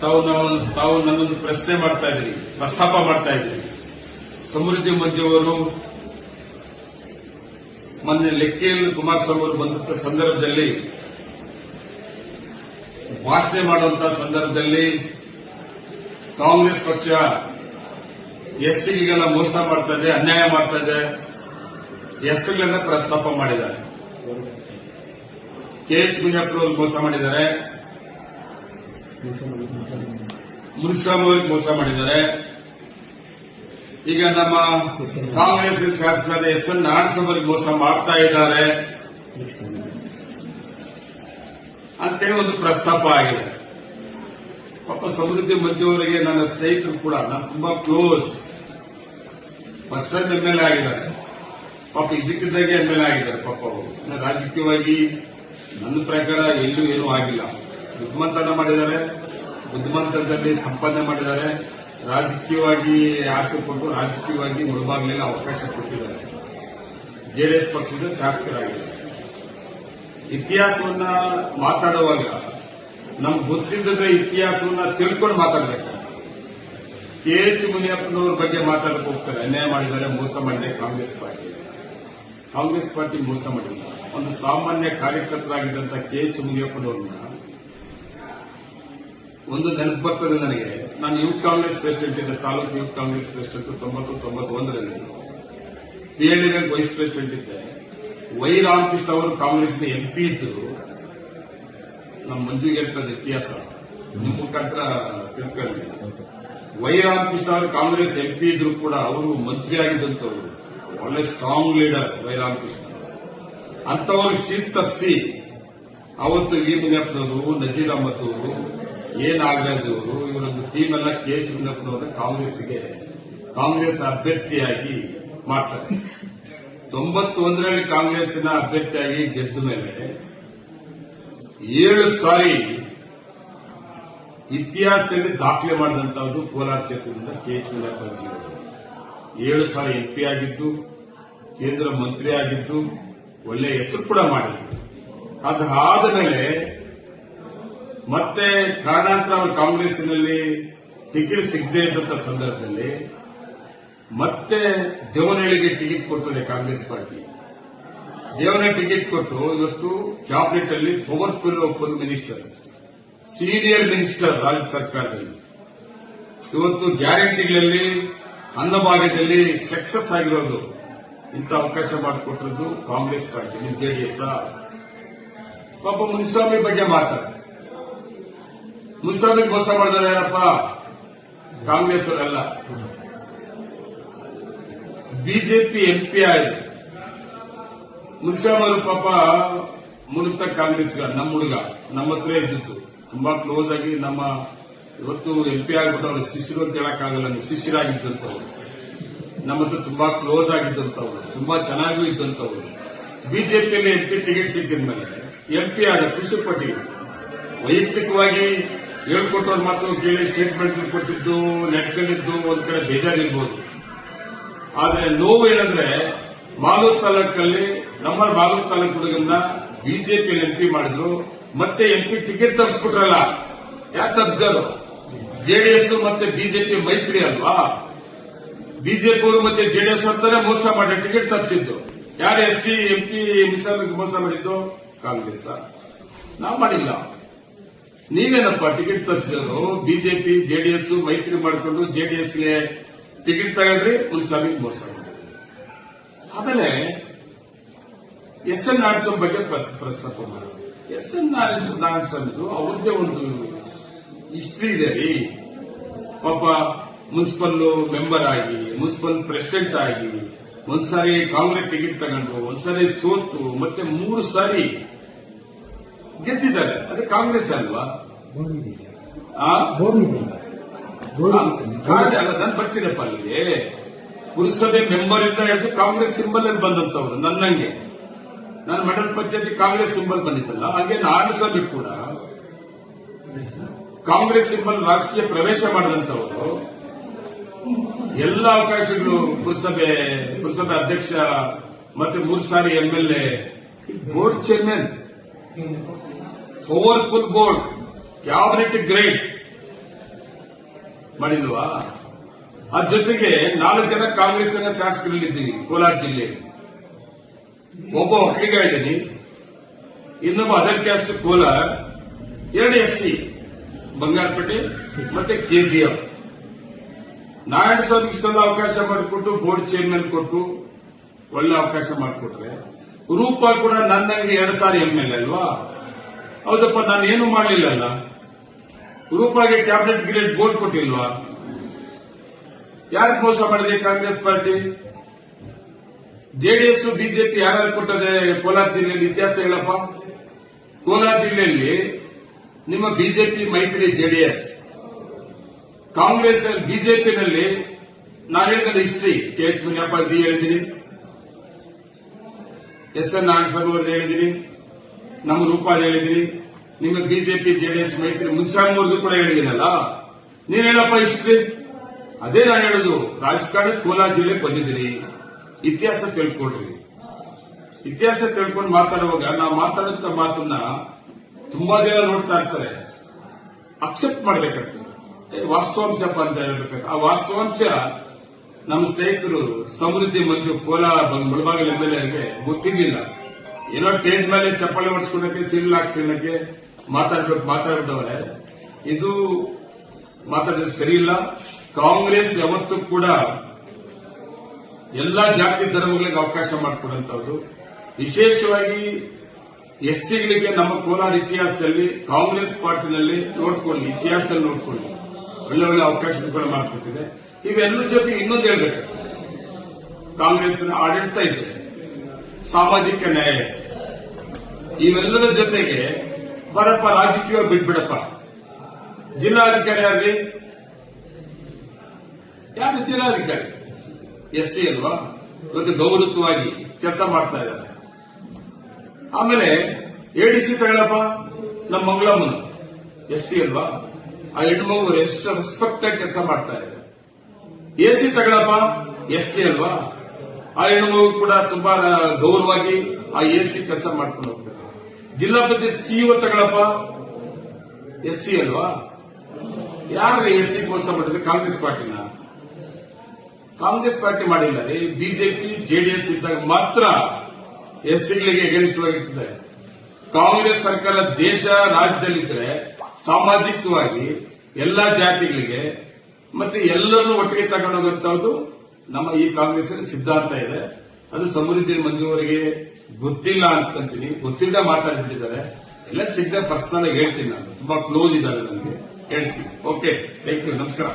ತಾವು ನಾವು, ತಾವು ನನ್ನೊಂದು ಪ್ರಶ್ನೆ ಮಾಡ್ತಾ ಇದ್ರಿ ಪ್ರಸ್ತಾಪ ಮಾಡ್ತಾ ಇದ್ರಿ ಸಮೃದ್ಧಿ ಮಧ್ಯವರು ಮೊನ್ನೆ ಲೆಕ್ಕೆಯಲ್ಲಿ ಕುಮಾರಸ್ವಾಮಿ ಅವರು ಬಂದಂತ ಸಂದರ್ಭದಲ್ಲಿ, ಭಾಷಣ ಮಾಡುವಂತ ಸಂದರ್ಭದಲ್ಲಿ ಕಾಂಗ್ರೆಸ್ ಪಕ್ಷ ಎಸ್ಸಿಗೆಲ್ಲ ಮೋಸ ಮಾಡ್ತಾ ಇದೆ, ಅನ್ಯಾಯ ಮಾಡ್ತಾ ಇದೆ ಎಸ್ಸಿಗಳನ್ನ ಪ್ರಸ್ತಾಪ ಮಾಡಿದ್ದಾರೆ. ಕೆ ಎಚ್ ಮುನಿಯಪ್ಪನವರು ಮೋಸ ಮಾಡಿದ್ದಾರೆ. ಮುನಿಸ್ವಾಮಿ ಮೋಸ ಮಾಡಿದ್ದಾರೆ. ಈಗ ನಮ್ಮ ಕಾಂಗ್ರೆಸ್ ಶಾಸಕರಾದ ಎಸ್ ಎನ್ ನಾಡಸ್ವಾಮಿಯವರಿಗೆ ಮೋಸ ಮಾಡ್ತಾ ಇದ್ದಾರೆ. ಅಂತೇಳಿ ಒಂದು ಪ್ರಸ್ತಾಪ ಆಗಿದೆ. ಪಾಪ ಸಮೃದ್ಧಿ ಮಧ್ಯವರಿಗೆ ನನ್ನ ಸ್ನೇಹಿತರು ಕೂಡ, ನಾನು ತುಂಬಾ close. First time L A ಆಗಿದ್ದಾರೆ. ಪಾಪ ಇದಕ್ಕಿದ್ದಾಗೆ ಎಂ ಎಲ್ ಎ ಆಗಿದ್ದಾರೆ ಪಾಪ ಅವರು. ರಾಜಕೀಯವಾಗಿ ನನ್ನ ಪ್ರಕಾರ ಎಲ್ಲೂ ಏನೂ ಆಗಿಲ್ಲ. ಬುದ್ಧಿಮಂತನ ಮಾಡಿದ್ದಾರೆ. ಬುದ್ಧಿಮಂತನದಲ್ಲಿ ಸಂಪಾದನೆ ಮಾಡಿದ್ದಾರೆ. ರಾಜಕೀಯವಾಗಿ ಆಸೆ ಕೊಟ್ಟು ರಾಜಕೀಯವಾಗಿ ಮುಳುಬಾಗ್ಲಿಲ್ಲ ಅವಕಾಶ ಕೊಟ್ಟಿದ್ದಾರೆ. ಜೆಡಿಎಸ್ ಪಕ್ಷದ ಶಾಸಕರಾಗಿದ್ದಾರೆ ಇತಿಹಾಸವನ್ನ ಮಾತಾಡುವಾಗ ನಮ್ ಗೊತ್ತಿದ್ದರೆ ಇತಿಹಾಸವನ್ನ ತಿಳ್ಕೊಂಡು ಮಾತಾಡಬೇಕು. ಕೆ ಎಚ್ ಮುನಿಯಪ್ಪನವ್ರ ಬಗ್ಗೆ ಮಾತಾಡಕ್ಕೆ ಹೋಗ್ತಾರೆ. ಅನ್ಯಾಯ ಮಾಡಿದ್ದಾರೆ. ಮೋಸ ಮಾಡಿದೆ ಕಾಂಗ್ರೆಸ್ ಪಾರ್ಟಿ. ಕಾಂಗ್ರೆಸ್ ಪಾರ್ಟಿ ಮೋಸ ಮಾಡಿಲ್ಲ ಒಂದು ಸಾಮಾನ್ಯ ಕಾರ್ಯಕರ್ತರಾಗಿದ್ದಂತ ಕೆ ಎಚ್ ಮುನಿಯಪ್ಪನವ್ರನ್ನ ಒಂದು ನೆನಪು ಬರ್ತದೆ ನನಗೆ. ನಾನು ಯೂತ್ ಕಾಂಗ್ರೆಸ್ ಪ್ರೆಸಿಡೆಂಟ್ ಇದ್ದೆ, ತಾಲೂಕು ಯೂತ್ ಕಾಂಗ್ರೆಸ್ ಪ್ರೆಸಿಡೆಂಟ್ ತೊಂಬತ್ತು, ತೊಂಬತ್ತೊಂದರಲ್ಲಿ. ಪಿಎಲ್ಡಿ ವೈಸ್ ಪ್ರೆಸಿಡೆಂಟ್ ಇದ್ದೆ. ವೈ ರಾಮಕೃಷ್ಣ ಅವರು ಕಾಂಗ್ರೆಸ್ನ ಎಂಪಿ ಇದ್ದರು ನಮ್ಮ ಮಂಜುಗೆ ಹೇಳ್ತದೆ ಇತಿಹಾಸ. ನಿಮ್ಮ ಮುಖಾಂತರ ತಿಳ್ಕೊಳ್ಳಿ. ವೈ ರಾಮಕೃಷ್ಣ ಅವರು ಕಾಂಗ್ರೆಸ್ ಎಂಪಿ ಇದ್ರು ಕೂಡ ಅವರು ಮಂತ್ರಿ ಆಗಿದ್ದಂಥವ್ರು ಒಳ್ಳೆ ಸ್ಟ್ರಾಂಗ್ ಲೀಡರ್ ವೈ ರಾಮಕೃಷ್ಣ. ಅಂತವರು ಸೀಟ್ ತಪ್ಪಿಸಿ ಅವತ್ತು ವಿ ಮುನಿಯಪ್ಪನವರು ನಜೀರ್ ಅಹಮದ್ ಅವರು ಅವರು ಇವರೊಂದು ಟೀಮ್ ಎಲ್ಲ ಕೆ ಎಚ್ ಮುನಿಯಪ್ಪನವರು ಕಾಂಗ್ರೆಸ್ಗೆ ಕಾಂಗ್ರೆಸ್ ಅಭ್ಯರ್ಥಿಯಾಗಿ ಮಾಡ್ತಾರೆ. ತೊಂಬತ್ತೊಂದರಲ್ಲಿ ಕಾಂಗ್ರೆಸ್ನ ಅಭ್ಯರ್ಥಿಯಾಗಿ ಗೆದ್ದ ಮೇಲೆ ಏಳು ಸಾರಿ ಇತಿಹಾಸದಲ್ಲಿ ದಾಖಲೆ ಮಾಡಿದಂತಹದ್ದು ಕೋಲಾರ ಕ್ಷೇತ್ರದಿಂದ ಕೆ ಎಚ್ ಅವರು. ಏಳು ಸಾರಿ ಎಂಪಿ ಆಗಿದ್ದು, ಕೇಂದ್ರ ಮಂತ್ರಿ ಆಗಿದ್ದು ಒಳ್ಳೆ ಹೆಸರು ಕೂಡ ಮಾಡಿ ಅದಾದ ಮೇಲೆ ಮತ್ತೆ ಕಾರಣಾಂತರ ಕಾಂಗ್ರೆಸ್ನಲ್ಲಿ ಟಿಕೆಟ್ ಸಿಗದೇ ಇದ್ದಂತ ಸಂದರ್ಭದಲ್ಲಿ ಮತ್ತೆ ದೇವನಹಳ್ಳಿಗೆ ಟಿಕೆಟ್ ಕೊಡ್ತದೆ ಕಾಂಗ್ರೆಸ್ ಪಾರ್ಟಿ. ದೇವನಹಳ್ಳಿ ಟಿಕೆಟ್ ಕೊಟ್ಟು ಇವತ್ತು ಕ್ಯಾಬಿನೆಟ್ ಅಲ್ಲಿ powerful full minister, senior minister ರಾಜ್ಯ ಸರ್ಕಾರದಲ್ಲಿ. ಇವತ್ತು ಗ್ಯಾರಂಟಿಗಳಲ್ಲಿ ಅನ್ನಭಾಗ್ಯದಲ್ಲಿ ಸಕ್ಸಸ್ ಆಗಿರೋದು. ಇಂಥ ಅವಕಾಶ ಮಾಡಿಕೊಟ್ಟಿರೋದು ಕಾಂಗ್ರೆಸ್ ಪಾರ್ಟಿ ನಿಮ್ ಜೆಡಿಎಸ್ ಪಾಪ ಮುನಿಸ್ವಾಮಿ ಬಗ್ಗೆ ಮಾತಾಡ. ಮುನಿಸ್ವಾಮಿ ಮೋಸ ಮಾಡಿದಾರೆ ಯಾರಪ್ಪ? ಕಾಂಗ್ರೆಸ್ ಅಲ್ಲ ಬಿಜೆಪಿ ಎಂಪಿ ಆಯ್ತು. ಮುನಿಸ್ವಾಮಿ ಅವರು ಪಾಪ ಮುನಿತ ಕಾಂಗ್ರೆಸ್ ನಮ್ಮ ಹುಡುಗ, ನಮ್ಮ ಹತ್ರ ಇದ್ದಿತ್ತು ತುಂಬಾ ಕ್ಲೋಸ್ ಆಗಿ ನಮ್ಮ ಇವತ್ತು ಎಂಪಿ ಆಗ್ಬಿಟ್ಟು ಅವ್ರ ಶಿಶಿರು ಅಂತ ಹೇಳಕ್ಕಾಗಲ್ಲ, ನೀವು ಶಿಷ್ಯರಾಗಿದ್ದಂಥವ್ರು. ನಮ್ಮ ಹತ್ರ ತುಂಬಾ ಕ್ಲೋಸ್ ಆಗಿದ್ದಂಥವ್ರು, ತುಂಬಾ ಚೆನ್ನಾಗೂ ಇದ್ದಂಥವ್ರು. ಬಿಜೆಪಿಯಲ್ಲಿ ಎಂಪಿ ಟಿಕೆಟ್ ಸಿಕ್ಕಿದ್ಮೇಲೆ ಎಂಪಿ ಆದ ಖುಷಿ ಪಟ್ಟಿದ್ರು ವೈಯಕ್ತಿಕವಾಗಿ ಹೇಳ್ಕೊಟ್ಟವ್ರ ಮಾತು ಕೇಳಿ ಸ್ಟೇಟ್ಮೆಂಟ್ ಕೊಟ್ಟಿದ್ದು ನೆಟ್ಕೊಂಡಿದ್ದು ಒಂದ್ ಕಡೆ ಬೇಜಾರಿರ್ಬೋದು. ಆದ್ರೆ ನೋವು ಏನಂದ್ರೆ, ಮಾಲೂರು ತಾಲೂಕಲ್ಲಿ ನಮ್ಮ ಮಾಲೂರು ತಾಲೂಕು ಹುಡುಗನ್ನ ಬಿಜೆಪಿ ಎಂಪಿ ಮಾಡಿದ್ರು. ಮತ್ತೆ ಎಂಪಿ ಟಿಕೆಟ್ ತಪ್ಪಿಸ್ಕೊಟ್ರಲ್ಲ ಯಾಕೆ ತಪ್ಪಿಸಿದ್ರು ಜೆಡಿಎಸ್ ಮತ್ತೆ ಬಿಜೆಪಿ ಮೈತ್ರಿ ಅಲ್ವಾ? ಬಿಜೆಪಿ ಅವರು ಮತ್ತೆ ಜೆಡಿಎಸ್ ಅಂತಾನೆ ಮೋಸ ಮಾಡಿ ಟಿಕೆಟ್ ತರಿಸಿದ್ದು. ಯಾರು ಎಸ್ ಸಿ ಎಂಪಿ ಮುಸಲ್ಮಾನಿಗೆ ಮೋಸ ಮಾಡಿದ್ದು? ಕಾಂಗ್ರೆಸ್ ನಾವು ಮಾಡಿಲ್ಲ. ನೀವೇನಪ್ಪ ಟಿಕೆಟ್ ತರಿಸಿದ್ರು ಬಿಜೆಪಿ, ಜೆಡಿಎಸ್ ಮೈತ್ರಿ ಮಾಡಿಕೊಂಡು ಜೆಡಿಎಸ್ಗೆ ಟಿಕೆಟ್ ತಗೊಂಡ್ರಿ ಒಂದು ಮುನ್ಸ್ವಾಮಿಗೆ ಮೋಸ ಮಾಡಿದ್ರಿ. ಆಮೇಲೆ ಎಸ್ ಎನ್ ನಾರಾಯಣಸ್ವಾಮಿ ಬಗ್ಗೆ ಪ್ರಸ್- ಪ್ರಸ್ತಾಪ ಮಾಡಿದ್ರು ಎಸ್ ಎನ್ ನಾರಾಯಣಸ್ವಾಮಿದು ಅವ್ರದ್ದೇ ಒಂದು ಹಿಸ್ಟ್ರಿ ಇದೆ ರೀ. ಪಾಪ ಮುನ್ಸಿಪಲ್ ಮೆಂಬರ್ ಆಗಿ ಮುನ್ಸಿಪಲ್ ಪ್ರೆಸಿಡೆಂಟ್ ಆಗಿ ಒಂದ್ಸಾರಿ ಕಾಂಗ್ರೆಸ್ ಟಿಕೆಟ್ ತಗೊಂಡು ಒಂದ್ಸಾರಿ ಸೋತು ಮತ್ತೆ ಮೂರು ಸಾರಿ ಗೆದ್ದಿದ್ದಾರೆ. ಅದೇ ಕಾಂಗ್ರೆಸ್ ಅಲ್ವಾ? ಕಾರಣ ಅಲ್ಲ ನಾನು ಬರ್ತೀನಪ್ಪ ಅಲ್ಲಿಗೆ. ಪುರಸಭೆ ಮೆಂಬರ್ ಇಂದ ಹಿಡಿದು ಕಾಂಗ್ರೆಸ್ ಸಿಂಬಲ್ ಅಲ್ಲಿ ಬಂದಂತವ್ರು ನನ್ನಂಗೆ. ನಾನು ಮಂಡಲ ಪಂಚಾಯತಿ ಕಾಂಗ್ರೆಸ್ ಸಿಂಬಲ್ ಬಂದಿತ್ತಲ್ಲ ಹಾಗೆ ನಾರಾಯಣಸ್ವಾಮಿ ಕೂಡ ಕಾಂಗ್ರೆಸ್ ಸಿಂಬಲ್ ರಾಜಕೀಯ ಪ್ರವೇಶ ಮಾಡಿದಂತವರು. ಎಲ್ಲ ಅವಕಾಶಗಳು ಪುರಸಭೆ ಪುರಸಭೆ ಅಧ್ಯಕ್ಷ ಮತ್ತೆ ಮೂರು ಸಾರಿ MLA board chairman powerful board cabinet grade ಮಾಡಿಲ್ವಾ? ಅದ್ ಜೊತೆಗೆ ನಾಲ್ಕು ಜನ ಕಾಂಗ್ರೆಸ್ ಶಾಸಕರಲ್ಲಿದ್ದೀನಿ ಕೋಲಾರ ಜಿಲ್ಲೆ. ಒಬ್ಬ ಒಕ್ಕಲಿಗ ಇದ್ದೀನಿ, ಇನ್ನೊಬ್ಬ ಅದರ್ ಕ್ಯಾಸ್ಟ್ ಕೋಲಾರ, ಎರಡು ಎಸ್ ಸಿ, ಬಂಗಾರಪೇಟೆ ಮತ್ತೆ ಕೆಜಿಎಫ್ ನಾರಾಯಣ ಸ್ವಾಮಿ ಇಷ್ಟೊಂದು ಅವಕಾಶ ಮಾಡಿಕೊಟ್ಟು ಬೋರ್ಡ್ ಚೇರ್ಮನ್ ಕೊಟ್ಟು ಒಳ್ಳೆ ಅವಕಾಶ ಮಾಡಿಕೊಟ್ರೆ, ರೂಪ ಕೂಡ ನನ್ನಂಗೆ ಎರಡು ಸಾರಿ ಎಂ ಎಲ್ ಅಲ್ವಾ? ಹೌದಪ್ಪ, ನಾನು ಏನು ಮಾಡಲಿಲ್ಲಲ್ಲ ರೂಪಾಗೆ ಕ್ಯಾಬಿನೆಟ್ ಗ್ರೇಡ್ ಬೋರ್ಡ್ ಕೊಟ್ಟಿಲ್ವಾ? ಯಾರು ಮೋಸ ಮಾಡಿದೆ ಕಾಂಗ್ರೆಸ್ ಪಾರ್ಟಿ? ಜೆಡಿಎಸ್ ಬಿಜೆಪಿ ಯಾರು ಕೊಟ್ಟದೆ ಕೋಲಾರ ಜಿಲ್ಲೆಯಲ್ಲಿ ಇತಿಹಾಸ ಹೇಳಪ್ಪ? ಕೋಲಾರ ಜಿಲ್ಲೆಯಲ್ಲಿ ನಿಮ್ಮ ಬಿಜೆಪಿ ಮೈತ್ರಿ ಜೆಡಿಎಸ್ ಕಾಂಗ್ರೆಸ್ ಬಿಜೆಪಿನಲ್ಲಿ ನಾನು ಹೇಳಿದ ಹಿಸ್ಟ್ರಿ ಕೆ ಎಚ್ ಮುನಿಯಪ್ಪಾಜಿ ಹೇಳಿದ್ದೀನಿ. ಎಸ್ ಎನ್ ನಾರಾಯಣಸ್ವಾಮಿ ಹೇಳಿದ್ದೀನಿ. ನಮ್ಮ ರೂಪಾಲ್ ಹೇಳಿದ್ದೀನಿ. ನಿಮ್ಮ ಬಿಜೆಪಿ, ಜೆಡಿಎಸ್, ಮೈತ್ರಿ ಮುನ್ಸಾಮೂರ್ದು ಕೂಡ ಹೇಳಿದ್ದೀನಲ್ಲ. ನೀನ್ ಹೇಳಪ್ಪ ಹಿಸ್ಟ್ರಿ ಅದೇ ನಾನು ಹೇಳುದು. ರಾಜಕಾರಣ ಕೋಲಾರ ಜಿಲ್ಲೆ ಬಂದಿದ್ದೀರಿ ಇತಿಹಾಸ ತಿಳ್ಕೊಡ್ರಿ ಇತಿಹಾಸ ತಿಳ್ಕೊಂಡು ಮಾತಾಡುವಾಗ ನಾವು ಮಾತಾಡುತ್ತ ಮಾತನ್ನ ತುಂಬಾ ಜನ ನೋಡ್ತಾ ಇರ್ತಾರೆ. ಅಕ್ಸೆಪ್ಟ್ ಮಾಡ್ಬೇಕಾಗ್ತದೆ. ಏ, ವಾಸ್ತವಾಂಶಪ್ಪ ಅಂತ ಹೇಳ್ಬೇಕಾಗ್ತದೆ ಆ ವಾಸ್ತವಾಂಶ ನಮ್ಮ ಸ್ನೇಹಿತರು ಸಮೃದ್ಧಿ ಮತ್ತು ಕೋಲಾರ ಎಲ್ ಎಗೆ ಗೊತ್ತಿರ್ಲಿಲ್ಲ. ಏನೋ ಟೇಜ್ ಮೇಲೆ ಚಪ್ಪಾಳೆ ಹೊಡ್ಸ್ಕೊಳಕ್ಕೆ ಸಿಲ್ ಹಾಕ್ಸಿಲ್ಲಕ್ಕೆ ಮಾತಾಡ್ಬೇಕು ಮಾತಾಡಿದವರೇ. ಇದು ಮಾತಾಡೋದು ಸರಿಯಿಲ್ಲ ಕಾಂಗ್ರೆಸ್ ಯಾವತ್ತೂ ಕೂಡ ಎಲ್ಲಾ ಜಾತಿ ಧರ್ಮಗಳಿಗೆ ಅವಕಾಶ ಮಾಡಿಕೊಡುವಂತವ್ರು ವಿಶೇಷವಾಗಿ ಎಸ್ಸಿಗಳಿಗೆ ನಮ್ಮ ಕೋಲಾರ ಇತಿಹಾಸದಲ್ಲಿ ಕಾಂಗ್ರೆಸ್ ಪಾರ್ಟಿನಲ್ಲಿ ನೋಡ್ಕೊಳ್ಳಿ ಇತಿಹಾಸದಲ್ಲಿ ನೋಡ್ಕೊಳ್ಳಿ. ಒಳ್ಳೆ ಒಳ್ಳೆ ಅವಕಾಶಗಳು ಮಾಡಿಕೊಟ್ಟಿದೆ. ಇವೆಲ್ಲರ ಜೊತೆ ಇನ್ನೊಂದು ಹೇಳ್ಬೇಕು. ಕಾಂಗ್ರೆಸ್ ಆಡಳಿತ ಇದೆ. ಸಾಮಾಜಿಕ ನ್ಯಾಯ ಇವೆಲ್ಲರ ಜೊತೆಗೆ ಬರಪ್ಪ ರಾಜಕೀಯ ಬಿಟ್ಬಿಡಪ್ಪ. ಜಿಲ್ಲಾಧಿಕಾರಿ ಯಾರ್ರಿ ಯಾರು ಜಿಲ್ಲಾಧಿಕಾರಿ? ಎಸ್ ಸಿ ಅಲ್ವಾ? ಇವತ್ತು ಗೌರವವಾಗಿ ಕೆಲಸ ಮಾಡ್ತಾ ಇದ್ದಾರೆ. ಆಮೇಲೆ ಎಡಿಸಿ ತಗೊಳಪ್ಪ, ನಮ್ಮ ಮಂಗಳಮ್ಮನ. ಎಸ್ ಸಿ ಅಲ್ವಾ? ಆ ಹೆಣ್ಣು ಮಗು ಎಷ್ಟು ರೆಸ್ಪೆಕ್ಟ್ ಆಗಿ ಕೆಲಸ ಮಾಡ್ತಾ ಇದೆ? ಎ ಸಿ ತಗೊಳಪ್ಪ. ಎಷ್ಟೇ ಅಲ್ವಾ? ಆ ಹೆಣ್ಮಗು ಕೂಡ ತುಂಬಾ ಗೌರವವಾಗಿ ಆ ಎ ಸಿ ಕೆಲಸ ಮಾಡ್ಕೊಂಡು ಹೋಗ್ತಾರೆ. ಜಿಲ್ಲಾ ಪಂಚಾಯತ್ ಸಿಇಒ ತಗೊಳಪ್ಪ. ಎಸ್ ಸಿ ಅಲ್ವಾ? ಯಾರು ಎಸ್ ಸಿ ಮೋಸ ಮಾಡಿದ್ರೆ? ಕಾಂಗ್ರೆಸ್ ಪಾರ್ಟಿನ? ಕಾಂಗ್ರೆಸ್ ಪಾರ್ಟಿ ಮಾಡಿಲ್ಲ ರೀ. ಬಿಜೆಪಿ ಜೆಡಿಎಸ್ ಇದ್ದಾಗ ಮಾತ್ರ ಎಸ್ಸಿಗಳಿಗೆ ಆಗಿರ್ತದೆ ಕಾಂಗ್ರೆಸ್ ಸರ್ಕಾರ ದೇಶ ರಾಜ್ಯದಲ್ಲಿದ್ರೆ ಸಾಮಾಜಿಕವಾಗಿ ಎಲ್ಲ ಜಾತಿಗಳಿಗೆ ಮತ್ತೆ ಎಲ್ಲರನ್ನೂ ಒಟ್ಟಿಗೆ ತಗೊಂಡೋಗುವಂತಹದ್ದು ನಮ್ಮ ಈ ಕಾಂಗ್ರೆಸ್ಸಿನ ಸಿದ್ಧಾಂತ ಇದೆ. ಅದು ಸಮೃದ್ಧಿ ಮಂಜುವರಿಗೆ ಗೊತ್ತಿಲ್ಲ ಅನ್ಕೊಂತೀನಿ ಗೊತ್ತಿಲ್ಲ ಮಾತಾಡ್ಬಿಟ್ಟಿದ್ದಾರೆ. ಎಲ್ಲ ಸಿದ್ಧ ಪರ್ಸನಲ್ ಹೇಳ್ತೀನಿ ನಾನು. ತುಂಬಾ ಕ್ಲೋಸ್ ಇದ್ದಾರೆ ನನಗೆ ಹೇಳ್ತೀನಿ. ಓಕೆ ಥ್ಯಾಂಕ್ ಯು ನಮಸ್ಕಾರ.